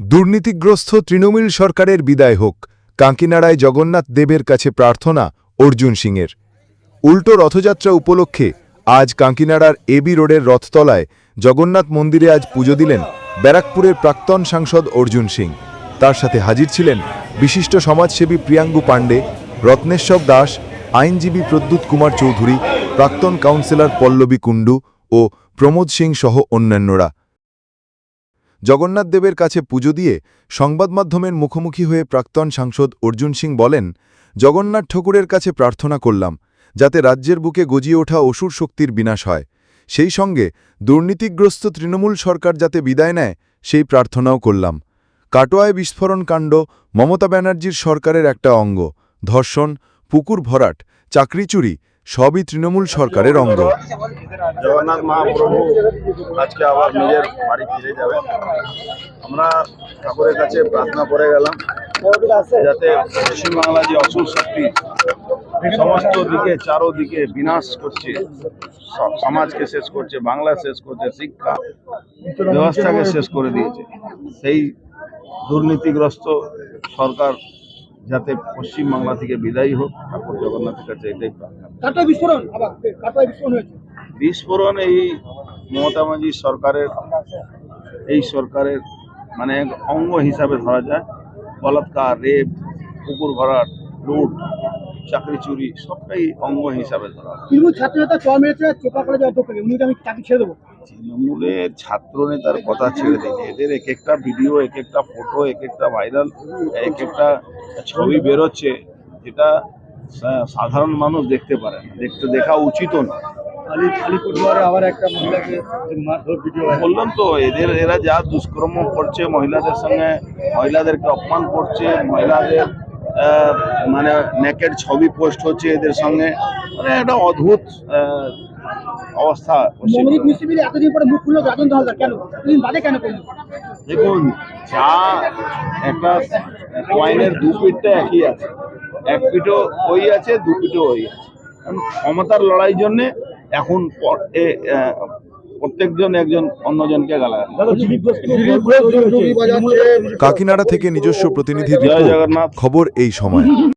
দুর্নীতিগ্রস্ত তৃণমূল সরকারের বিদায় হোক। কাঁকিনাড়ায় জগন্নাথ দেবের কাছে প্রার্থনা অর্জুন সিংয়ের। উল্টো রথযাত্রা উপলক্ষে আজ কাঁকিনাড়ার এবি রোডের রথতলায় জগন্নাথ মন্দিরে আজ পুজো দিলেন ব্যারাকপুরের প্রাক্তন সাংসদ অর্জুন সিং। তার সাথে হাজির ছিলেন বিশিষ্ট সমাজসেবী প্রিয়াঙ্গু পাণ্ডে, রত্নেশ্বর দাস, আইনজীবী প্রদ্যুৎ কুমার চৌধুরী, প্রাক্তন কাউন্সিলর পল্লবী কুণ্ডু ও প্রমোদ সিং সহ অন্যান্যরা। জগন্নাথ দেবের কাছে পুজো দিয়ে সংবাদ মাধ্যমের মুখোমুখি হয়ে প্রাক্তন সাংসদ অর্জুন সিং বলেন, জগন্নাথ ঠাকুরের কাছে প্রার্থনা করলাম, যাতে রাজ্যের বুকে গজিয়ে ওঠা অসুর শক্তির বিনাশ হয়। সেই সঙ্গে দুর্নীতিগ্রস্ত তৃণমূল সরকার যাতে বিদায় নেয়, সেই প্রার্থনাও করলাম। কাটোয়ায় বিস্ফোরণ কাণ্ড, মমতা ব্যানার্জির সরকারের একটা অঙ্গ, ধর্ষণ, পুকুর ভরাট, চাকরি চুরি সবই তৃণমূল সরকারের অঙ্গ। জগন্নাথ মহাপ্রভু আজকে আবার নিজের বাড়ি ফিরে যাবে। আমরা ঠাকুরের কাছে প্রার্থনা করে গেলাম যাতে পশ্চিমবাংলা যে অসুর শক্তি সমস্ত দিকে, চারোদিকে বিনাশ করছে সমাজকে শেষ করছে, বাংলা শেষ করছে, শিক্ষা ব্যবস্থাকে শেষ করে দিয়েছে। সেই দুর্নীতিগ্রস্ত সরকার যাতে পশ্চিমবাংলা থেকে বিদায়ী হোক ঠাকুর জগন্নাথের কাছে এটাই প্রার্থনা। বিস্ফোরণ বিস্ফোরণ এই মমতা মাঝি সরকারের এই সরকারের মানে এক অঙ্গ হিসাবে ধরা যায়। বলাৎকার রেপ পুকুর ভরাট লুট চাকরি চুরি সবটাই অঙ্গ হিসাবে ধরা। তৃণমূল ছাত্র নেতা চর মেরেছে চোপা কলেজের অধ্যক্ষকে। উনি আমি চাকরি ছেড়ে দেবো। তৃণমূলের ছাত্র নেতার কথা ছেড়ে দিয়েছে। এদের এক একটা ভিডিও এক একটা ফটো এক একটা ভাইরাল এক একটা ছবি বেরোচ্ছে যেটা সাধারণ মানুষ দেখতে পারে না। দেখতে দেখা উচিতও না। আবার একটা মহিলাকে বললাম তো এদের এরা যা দুষ্কর্ম করছে মহিলাদের সঙ্গে মহিলাদেরকে অপমান করছে মহিলাদের মানে নেকের ছবি পোস্ট হচ্ছে এদের সঙ্গে। মানে একটা অদ্ভুত অবস্থা। দেখুন যা একটা কয়েনের দু পিঠটা একই আছে। এক পিঠও ওই আছে দু পিঠও ওই আছে। ক্ষমতার লড়াই জন্যে এখন প্রত্যেকজন একজন অন্যজনকে গালাগাল। কাকিনাড়া থেকে নিজস্ব প্রতিনিধি জয় রিপোর্ট জগন্নাথ। খবর এই সময়।